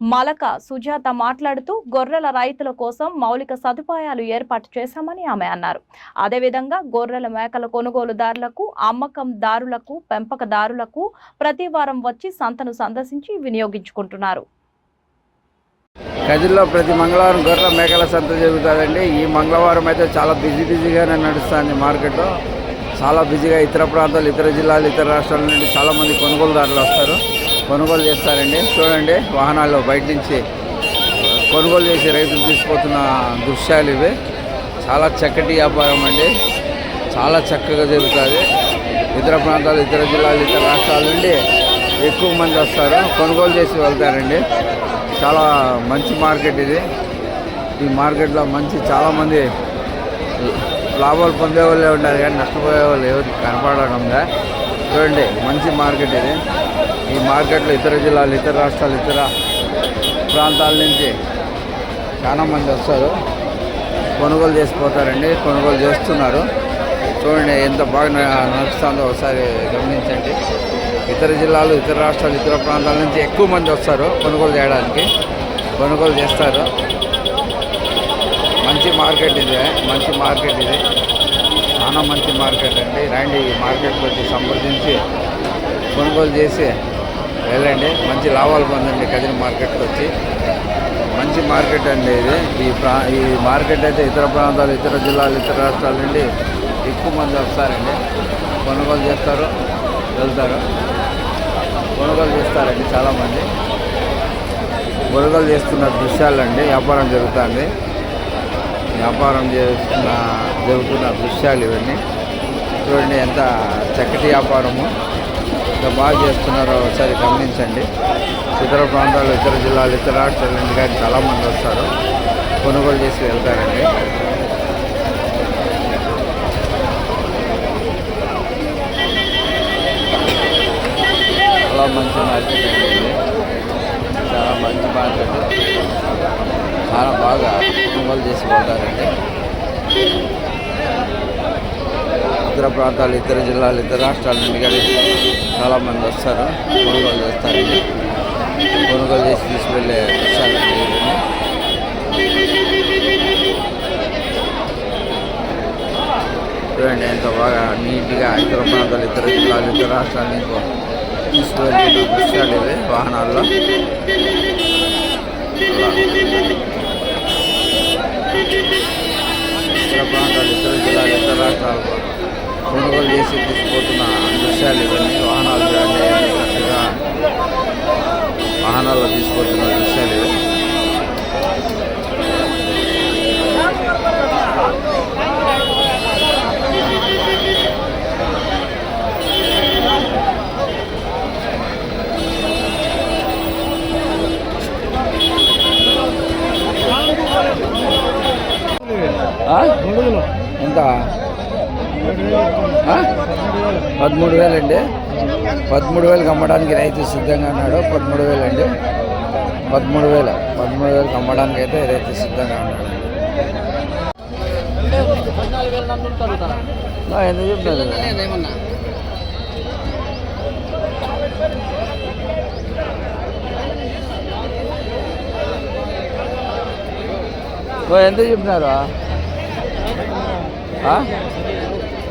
Malaka Sujatha మాట్లాడుతూ గొర్రెల రైతుల కోసం మౌలిక సదుపాయాలు ఏర్పాటు చేశామని ఆమె అన్నారు. అదేవిధంగా గొర్రెల మేకల కొనుగోలుదారులకు అమ్మకందారులకు పెంపకదారులకు ప్రతి వారం వచ్చి సంతను సందర్శించి వినియోగించుకుంటున్నారు. గదిలో ప్రతి మంగళవారం గొర్రెల మేకల సంత జరుగుతుందండి. ఈ మంగళవారం అయితే చాలా బిజీ బిజీగానే నడుస్తుంది మార్కెట్. చాలా బిజీగా ఇతర ప్రాంతాలు ఇతర జిల్లాలు ఇతర రాష్ట్రాల నుండి చాలామంది కొనుగోలుదారులు వస్తారు. కొనుగోలు చేస్తారండి. చూడండి వాహనాల్లో బయట నుంచి కొనుగోలు చేసి రైతులు తీసుకుపోతున్న దృశ్యాలు ఇవి. చాలా చక్కటి వ్యాపారం అండి. చాలా చక్కగా జరుగుతుంది. ఇతర ప్రాంతాలు ఇతర జిల్లాలు ఇతర రాష్ట్రాల నుండి ఎక్కువ మంది వస్తారు. కొనుగోలు చేసి వెళ్తారండి. చాలా మంచి మార్కెట్ ఇది. ఈ మార్కెట్లో మంచి చాలామంది లాభాలు పొందే వాళ్ళే కానీ నష్టపోయే వాళ్ళు ఎవరికి కనపడడంగా చూడండి మంచి మార్కెట్ ఇది. ఈ మార్కెట్లో ఇతర జిల్లాలు ఇతర రాష్ట్రాలు ఇతర ప్రాంతాల నుంచి చాలా మంది వస్తారు. కొనుగోలు చేసిపోతారండి కొనుగోలు చేస్తున్నారు. చూడండి ఎంత బాగా నడుస్తుందో ఒకసారి గమనించండి. ఇతర జిల్లాలు ఇతర రాష్ట్రాలు ఇతర ప్రాంతాల నుంచి ఎక్కువ మంది వస్తారు కొనుగోలు చేయడానికి. కొనుగోలు చేస్తారు. మంచి మార్కెట్ ఇది. మంచి మార్కెట్ ఇది. చాలా మంచి మార్కెట్ అండి. రండి ఈ మార్కెట్లోకి సంప్రదించి కొనుగోలు చేసి వెళ్ళండి. మంచి లాభాలు పొందండి కదిరి మార్కెట్కి వచ్చి. మంచి మార్కెట్ అండి ఇది. ఈ ప్రా ఈ మార్కెట్ అయితే ఇతర ప్రాంతాలు ఇతర జిల్లాలు ఇతర రాష్ట్రాల నుండి ఎక్కువ మంది వస్తారండి. కొనుగోలు చేస్తారు వెళ్తారు. కొనుగోలు చేస్తారండి చాలామంది. కొనుగోలు చేస్తున్న దృశ్యాలండి. వ్యాపారం జరుగుతుంది. వ్యాపారం చేస్తున్న జరుగుతున్న దృశ్యాలు ఇవన్నీ. చూడండి ఎంత చక్కటి వ్యాపారము. ఎంత బాగా చేస్తున్నారో ఒకసారి గమనించండి. ఇతర ప్రాంతాలు ఇతర జిల్లాలు ఇతర రాష్ట్రాల నుండి కానీ చాలామంది వస్తారు. కొనుగోలు చేసి వెళ్తారండి. చాలా మంచి మార్కెట్ అండి చాలా మంచి మార్కెట్. చాలా బాగా కొనుగోలు చేసి వెళ్తారండి. ఇతర ప్రాంతాలు ఇతర జిల్లాలు ఇతర రాష్ట్రాల నుండి కానీ చాలామంది వస్తారు కొనుగోలు చేస్తారు. కొనుగోలు చేసి తీసుకువెళ్ళే విషయాలండి చూడండి ఎంత బాగా నీట్గా ఇతర ప్రాంతాలు ఇతర జిల్లాలు ఇతర రాష్ట్రాలు నుంచి తీసుకువెళ్తున్న దృశ్యాలు ఇవి వాహనాల్లో. ఇతర ప్రాంతాలు ఇతర జిల్లాలు ఇతర రాష్ట్రాలు. కొనుగోలు చేసి తీసుకుపోతున్న దృశ్యాలు ఇవన్నీ వాహనాలు చూడండి చక్కగా వాహనాల్లో తీసుకుపోతున్న దృశ్యాలు ఇవి ఆ? ఎంత ఆ? పదమూడు వేలండి. పదమూడు వేలకు అమ్మడానికి రైతు సిద్ధంగా ఉన్నాడు. పదమూడు వేలు అండి పదమూడు వేలు. పదమూడు వేలకు అమ్మడానికి అయితే రైతు సిద్ధంగా ఉన్నాడు. ఎందుకు ఓ ఎంత చెప్పినారు?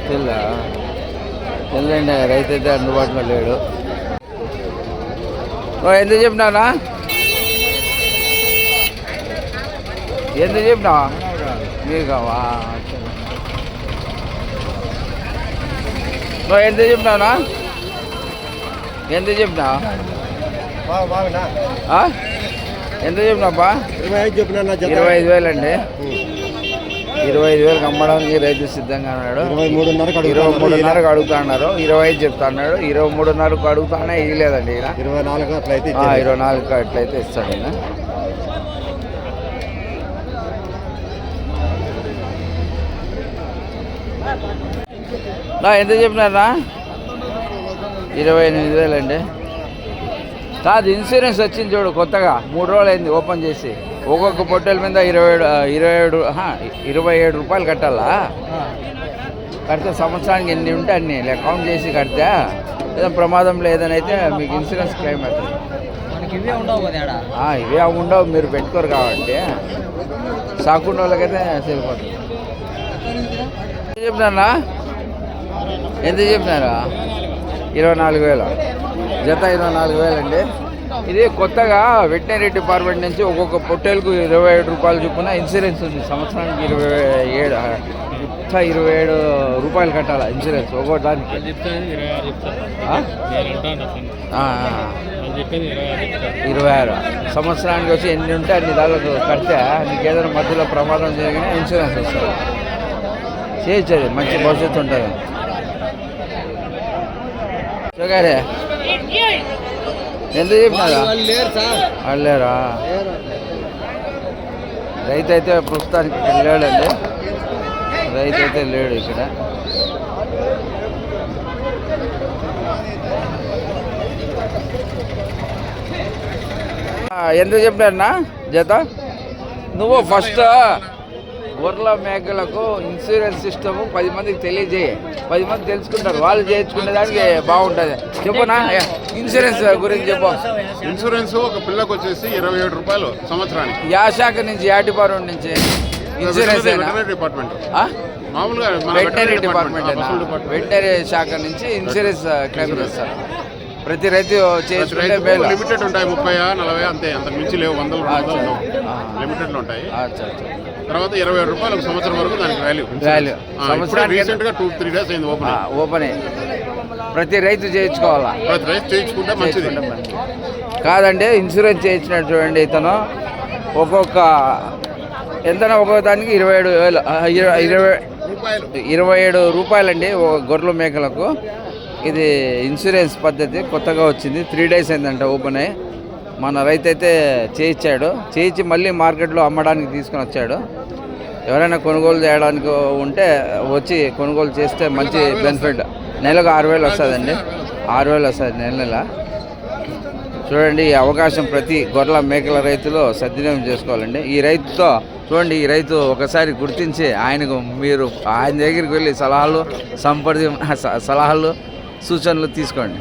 తెల్ల. తెల్లండి రైతు అయితే అందుబాటులో లేడు. ఎంత చెప్పినారా ఎంత చెప్పినావా? మీకావా ఓ ఎంత చెప్పినావునా ఎంత చెప్పినావు? ఆ? ఎంత చెప్పినాపా చెప్పిన ఇరవై ఐదు వేలు అండి ఇరవై ఐదు వేలకు అమ్మడానికి రైతు సిద్ధంగా ఉన్నాడు. ఇరవై మూడున్నరకు ఇరవై అడుగుతున్నారు. మూడున్నరకు అడుగుతా అన్నారు ఇరవై ఐదు చెప్తా అన్నాడు ఇరవై మూడున్నరకు అడుగుతానే ఇవ్వలేదండి ఈయన. ఇరవై నాలుగు అట్లయితే. ఇరవై నాలుగు అట్లయితే ఇస్తాడు ఈయన. నా ఎంత చెప్పినారా ఇరవై ఎనిమిది వేలు అండి కాదు ఇన్సూరెన్స్ వచ్చింది చూడు కొత్తగా. మూడు రోజులు అయింది ఓపెన్ చేసి. ఒక్కొక్క పొట్టెల మీద ఇరవై ఏడు ఇరవై ఏడు ఇరవై ఏడు రూపాయలు కట్టాలా? కడితే సంవత్సరానికి ఎన్ని ఉంటే అన్ని. లెక్క కౌంట్ చేసి కడితే ఏదైనా ప్రమాదంలో ఏదైనా అయితే మీకు ఇన్సూరెన్స్ క్లెయిమ్ అవుతుంది. ఇవే ఉండవు ఇవే ఉండవు మీరు పెట్టుకోరు కాబట్టి. సాకుండా వాళ్ళకైతే సరిపోతుంది. ఎంత చెప్పినారా ఎంత చెప్పినారా? ఇరవై నాలుగు వేలు. జత ఇరవై నాలుగు వేలు అండి ఇది కొత్తగా వెటనరీ డిపార్ట్మెంట్ నుంచి ఒక్కొక్క పొట్టేలకు ఇరవై ఏడు రూపాయలు చొప్పున ఇన్సూరెన్స్ ఉంది. సంవత్సరానికి ఇరవై ఏడు మొత్తం ఇరవై ఏడు రూపాయలు కట్టాలి ఇన్సూరెన్స్ ఒక్కొక్క దానికి. ఇరవై ఆరు సంవత్సరానికి వచ్చి ఎన్ని ఉంటే అన్ని దానికి కడితే నీకు ఏదైనా మధ్యలో ప్రమాదం జరిగినా ఇన్సూరెన్స్ వస్తుంది. చేయొచ్చు మంచి భవిష్యత్తు ఉంటుంది. చూగారే ఎంత చెప్పినారా? లేరు వాళ్ళేరా రైతు అయితే ప్రస్తుతానికి ఇక్కడ లేడండి. రైతు అయితే లేడు ఇక్కడ. ఎంత చెప్పినారన్నా? జత? నువ్వు ఫస్ట్ గొర్రెల మేకలకు ఇన్సూరెన్స్ సిస్టమ్ పది మందికి తెలియజేయి. పది మంది తెలుసుకుంటారు. వాళ్ళు చేయించుకునే దానికి బాగుంటుంది. చెప్పునా ఇన్సూరెన్స్ గురించి చెప్పు. ఇన్సూరెన్స్ ఒక పిల్లకు వచ్చేసి ఇరవై ఏడు రూపాయలు సంవత్సరానికి. యా శాఖ నుంచి యా డిపార్ట్మెంట్ నుంచి ఇన్సూరెన్స్ డిపార్ట్మెంట్? మామూలుగా వెటనరీ డిపార్ట్మెంట్. వెటనరీ శాఖ నుంచి ఇన్సూరెన్స్ క్లెయిమ్ చేస్తారు. ప్రతి రైతు చేసుకుంటే మేలు. లిమిటెడ్ ఉంటాయి ముప్పై నలభై అంతే. అంత మించి లేవు వందలు రెండు వందలు ఆ. లిమిటెడ్ ఉంటాయి. తర్వాత ఇరవై ఏడు రూపాయలు ఒక సంవత్సరం వరకు దానికి వాల్యూ. సంవత్సరానికి రీసెంట్గా టూ త్రీ డేస్ అయింది ఓపెన్ ఓపెన్ అయ్యి. ప్రతి రైతు చేయించుకోవాలా? ప్రతి రైతు చేయించుకుంటే మంచిది. కాదండి ఇన్సూరెన్స్ చేయించినట్టు చూడండి ఇతను. ఒక్కొక్క ఎంతనా ఒక్కొక్క దానికి? ఇరవై ఏడు వేలు. ఇరవై ఇరవై ఏడు రూపాయలండి గొర్రెల మేకలకు. ఇది ఇన్సూరెన్స్ పద్ధతి కొత్తగా వచ్చింది. త్రీ డేస్ అయిందంట ఓపెన్ అయ్యి మన రైతు అయితే చేయించాడు. చేయించి మళ్ళీ మార్కెట్లో అమ్మడానికి తీసుకొని వచ్చాడు. ఎవరైనా కొనుగోలు చేయడానికి ఉంటే వచ్చి కొనుగోలు చేస్తే మంచి బెనిఫిట్. నెలకు ఆరు వేలు వస్తుందండి. ఆరు వేలు వస్తుంది నెల నెల. చూడండి ఈ అవకాశం ప్రతి గొర్రెల మేకల రైతులు సద్వినియోగం చేసుకోవాలండి. ఈ రైతుతో చూడండి ఈ రైతు ఒకసారి గుర్తించి ఆయనకు మీరు ఆయన దగ్గరికి వెళ్ళి సలహాలు సంప్రది స- సలహాలు సూచనలు తీసుకోండి.